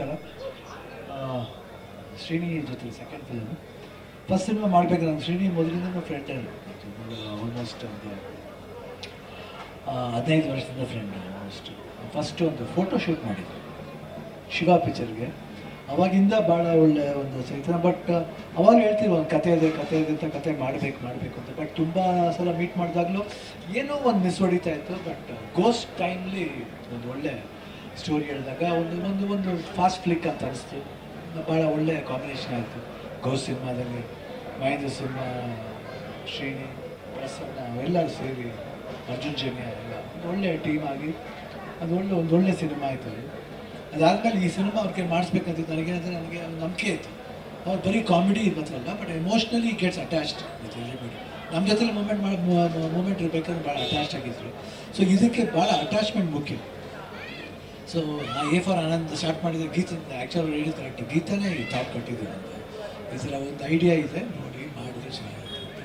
ನಮಸ್ಕಾರ. ಶ್ರೀನಿ ಜೊತೆ second film first cinema ಮಾಡಬೇಕು ನಾನು. ಶ್ರೀನಿ ಮೊದಲಿಂದ ಫ್ರೆಂಡ್ ಆಲ್ಮೋಸ್ಟ್ ಒಂದು ಹದಿನೈದು ವರ್ಷದಿಂದ ಫ್ರೆಂಡ್ ಆಲ್ಮೋಸ್ಟ್ ಫಸ್ಟ್ ಒಂದು ಫೋಟೋ ಶೂಟ್ ಮಾಡಿದ್ದೆ. ಶಿವ ಪಿಕ್ಚರ್ಗೆ ಅವಾಗಿಂದ ಭಾಳ ಒಳ್ಳೆ ಒಂದು ಚೈತನ್ಯ ಬಟ್ ಅವಾಗ ಹೇಳ್ತೀವಿ ಒಂದು ಕತೆ ಇದೆ ಕತೆ ಇದೆ ಅಂತ ಕತೆ ಮಾಡಬೇಕು ಮಾಡಬೇಕು ಅಂತ. ಬಟ್ ತುಂಬ ಸಲ ಮೀಟ್ ಮಾಡಿದಾಗಲೂ ಏನೋ ಒಂದು ಮಿಸ್ ಹೊಡಿತಾ ಇತ್ತು. ಬಟ್ ಗೋಸ್ಟ್ ಟೈಮ್ಲಿ ಒಂದು ಒಳ್ಳೆ ಸ್ಟೋರಿ ಹೇಳಿದಾಗ ಒಂದು ಒಂದು ಒಂದು ಫಾಸ್ಟ್ ಫ್ಲಿಕ್ ಅಂತ ಅನಿಸ್ತು. ಭಾಳ ಒಳ್ಳೆಯ ಕಾಂಬಿನೇಷನ್ ಆಯಿತು. ಗೌ ಸಿನಿಮಾದಲ್ಲಿ, ಮಹೇಂದ್ರ ಸಿಂಹ ಶ್ರೀನಿ, ಪ್ರಸನ್ನ ಅವೆಲ್ಲರೂ ಸೇರಿ ಅರ್ಜುನ್ ಜನ್ಯ ಎಲ್ಲ. ಒಂದು ಒಳ್ಳೆಯ ಟೀಮ್ ಆಗಿ, ಅದು ಒಳ್ಳೆ, ಒಂದು ಒಳ್ಳೆ ಸಿನಿಮಾ ಆಯಿತು ಅದು. ಅದಾದಮೇಲೆ ಈ ಸಿನಿಮಾ ಅವ್ರಿಗೆ ಮಾಡಿಸ್ಬೇಕಂತ ನನಗೆ ಅಂದರೆ ನನಗೆ ನಂಬಿಕೆ ಇತ್ತು. ಅವ್ರು ಬರೀ ಕಾಮಿಡಿ ಮಾತ್ರ ಅಲ್ಲ but emotionally gets attached with everybody ನಮ್ಮ ಜೊತೆಲಿ ಮೂಮೆಂಟ್ ಮಾಡಿ ಮೂಮೆಂಟ್ ಇರಬೇಕಂದ್ರೆ ಭಾಳ ಅಟ್ಯಾಚ್ ಆಗಿದ್ರು. ಸೊ ಇದಕ್ಕೆ ಭಾಳ ಅಟ್ಯಾಚ್ಮೆಂಟ್ ಮುಖ್ಯ. So a for Anand start ಮಾಡಿದ ಗೀತ ಆ್ಯಕ್ಚುಲ್ ಹೇಳಿದ ಕರೆಕ್ಟ್ ಗೀತನೇ ಟಾಪ್ ಕೊಟ್ಟಿದ್ದೀನಿ ಅಂತ. ಈ ಒಂದು ಐಡಿಯಾ ಇದೆ, ನೋಡಿ ಮಾಡಿದ್ರೆ ಚೆನ್ನಾಗಿರುತ್ತೆ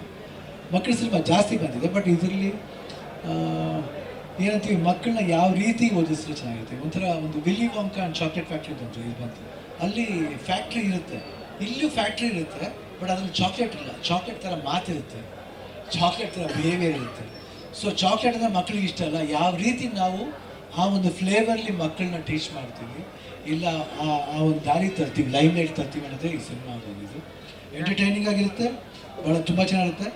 ಮಕ್ಕಳು ಸ್ವಲ್ಪ ಜಾಸ್ತಿ ಬಂದಿದೆ ಬಟ್ ಇದರಲ್ಲಿ ಏನಂತೀವಿ, ಮಕ್ಕಳನ್ನ ಯಾವ ರೀತಿ ಓದಿಸಿದ್ರೆ ಚೆನ್ನಾಗಿರುತ್ತೆ. ಒಂಥರ ಒಂದು ವಿಲಿ ವಾಂಕ ಆ್ಯಂಡ್ ಚಾಕ್ಲೇಟ್ ಫ್ಯಾಕ್ಟ್ರಿ ಅಂತ ಇದು ಬಂತು. ಅಲ್ಲಿ ಫ್ಯಾಕ್ಟ್ರಿ ಇರುತ್ತೆ. ಇಲ್ಲೂ ಫ್ಯಾಕ್ಟ್ರಿ ಇರುತ್ತೆ ಬಟ್ ಅದ್ರಲ್ಲಿ ಚಾಕ್ಲೇಟ್ ಇಲ್ಲ. ಚಾಕ್ಲೇಟ್ ಥರ ಮಾತಿರುತ್ತೆ ಚಾಕ್ಲೇಟ್ ಥರ ಬಿಹೇವಿಯರ್ ಇರುತ್ತೆ. ಸೊ ಚಾಕ್ಲೇಟ್ ಅಂದರೆ ಮಕ್ಕಳಿಗೆ ಇಷ್ಟ ಅಲ್ಲ. ಯಾವ ರೀತಿ ನಾವು ಆ ಒಂದು ಫ್ಲೇವರ್ಲಿ ಮಕ್ಕಳನ್ನ ಟೀಚ್ ಮಾಡ್ತೀವಿ. ಇಲ್ಲ ಆ ಆ ಒಂದು ದಾರಿ ತರ್ತೀವಿ ಲೈವ್ ಲೈಟ್ ತರ್ತೀವಿ ಅನ್ನೋದೇ ಈ ಸಿನಿಮಾ ಇದು ಎಂಟರ್ಟೈನಿಂಗ್ ಆಗಿರುತ್ತೆ ಭಾಳ ತುಂಬ ಚೆನ್ನಾಗಿರುತ್ತೆ.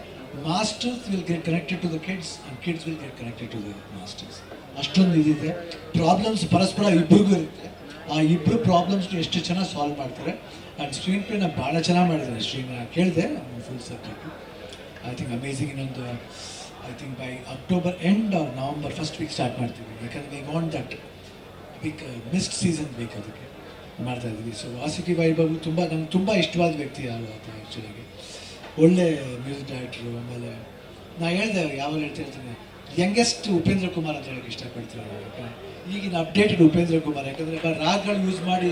Masters will get connected to the kids and kids will get connected to the masters ಅಷ್ಟೊಂದು ಇದಿದೆ. ಪ್ರಾಬ್ಲಮ್ಸ್ ಪರಸ್ಪರ ಇಬ್ಬರಿಗೂ ಇರುತ್ತೆ. ಆ ಇಬ್ಬರು ಪ್ರಾಬ್ಲಮ್ಸ್ ಎಷ್ಟು ಚೆನ್ನಾಗಿ ಸಾಲ್ವ್ ಮಾಡ್ತಾರೆ. ಆ್ಯಂಡ್ ಸ್ಕ್ರೀನ್ ಪ್ಲೇನ ಭಾಳ ಚೆನ್ನಾಗಿ ಮಾಡಿದ್ದಾರೆ. ಸ್ಕ್ರೀನ್ ಕೇಳಿದೆ full subject I think amazing ಇನ್ನೊಂದು I think by October end or November first week start ಮಾಡ್ತೀವಿ. ಯಾಕಂದರೆ we want that week missed season ಬೇಕು ಅದಕ್ಕೆ. ಮಾಡ್ತಾ ಇದ್ದೀವಿ. ಸೊ ವಾಸುಕಿ ವೈಭವ್ ತುಂಬ ನಮ್ಗೆ ತುಂಬ ಇಷ್ಟವಾದ ವ್ಯಕ್ತಿ ಯಾರು ಆತ ಆ್ಯಕ್ಚುಲಾಗಿ ಒಳ್ಳೆ ಮ್ಯೂಸಿಕ್ ಡೈರೆಕ್ಟ್ರು ಆಮೇಲೆ ನಾ ಹೇಳಿದೆ ಯಾವಾಗ ಹೇಳ್ತಿರ್ತೀನಿ ಯಂಗೆಸ್ಟ್ ಉಪೇಂದ್ರ ಕುಮಾರ್ ಅಂತ ಹೇಳಕ್ಕೆ ಇಷ್ಟಪಡ್ತೀನಿ ನಾನು. ಯಾಕಂದ್ರೆ ಈಗಿನ ಅಪ್ಡೇಟೆಡ್ ಉಪೇಂದ್ರ ಕುಮಾರ್. ಯಾಕಂದರೆ ರಾಗ್ಗಳು ಯೂಸ್ ಮಾಡಿ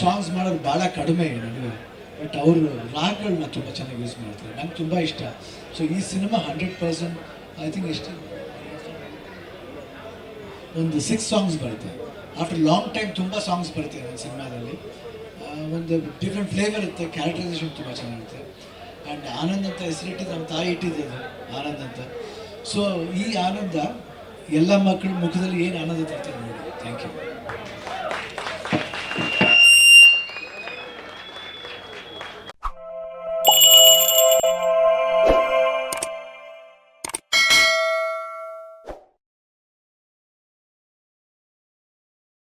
ಸಾಂಗ್ಸ್ ಮಾಡೋರು ಭಾಳ ಕಡಿಮೆ ನನಗೆ. ಬಟ್ ಅವರು ರಾಗ್ಗಳನ್ನ ತುಂಬ ಚೆನ್ನಾಗಿ ಯೂಸ್ ಮಾಡ್ತಾರೆ. ನಂಗೆ ತುಂಬ ಇಷ್ಟ. ಸೊ ಈ cinema hundred percent I think ಎಷ್ಟು ಒಂದು ಸಿಕ್ಸ್ ಸಾಂಗ್ಸ್ ಬರುತ್ತೆ. ಆಫ್ಟರ್ ಲಾಂಗ್ ಟೈಮ್ ತುಂಬ ಸಾಂಗ್ಸ್ ಬರ್ತೀವಿ ನನ್ನ ಸಿನಿಮಾದಲ್ಲಿ. ಒಂದು ಡಿಫ್ರೆಂಟ್ ಫ್ಲೇವರ್ ಇರುತ್ತೆ ಕ್ಯಾರೆಕ್ಟರೈಸೇಷನ್ ತುಂಬ ಚೆನ್ನಾಗಿರುತ್ತೆ. ಆ್ಯಂಡ್ ಆನಂದ್ ಅಂತ ಹೆಸರಿಟ್ಟಿದ್ದು ನಮ್ಮ ತಾಯಿ ಇಟ್ಟಿದ್ದು ಆನಂದ್ ಅಂತ. ಸೊ ಈ ಆನಂದ ಎಲ್ಲ ಮಕ್ಕಳ ಮುಖದಲ್ಲಿ ಏನು ಆನಂದ ತರ್ತಾರೆ ನೋಡಿ. Thank you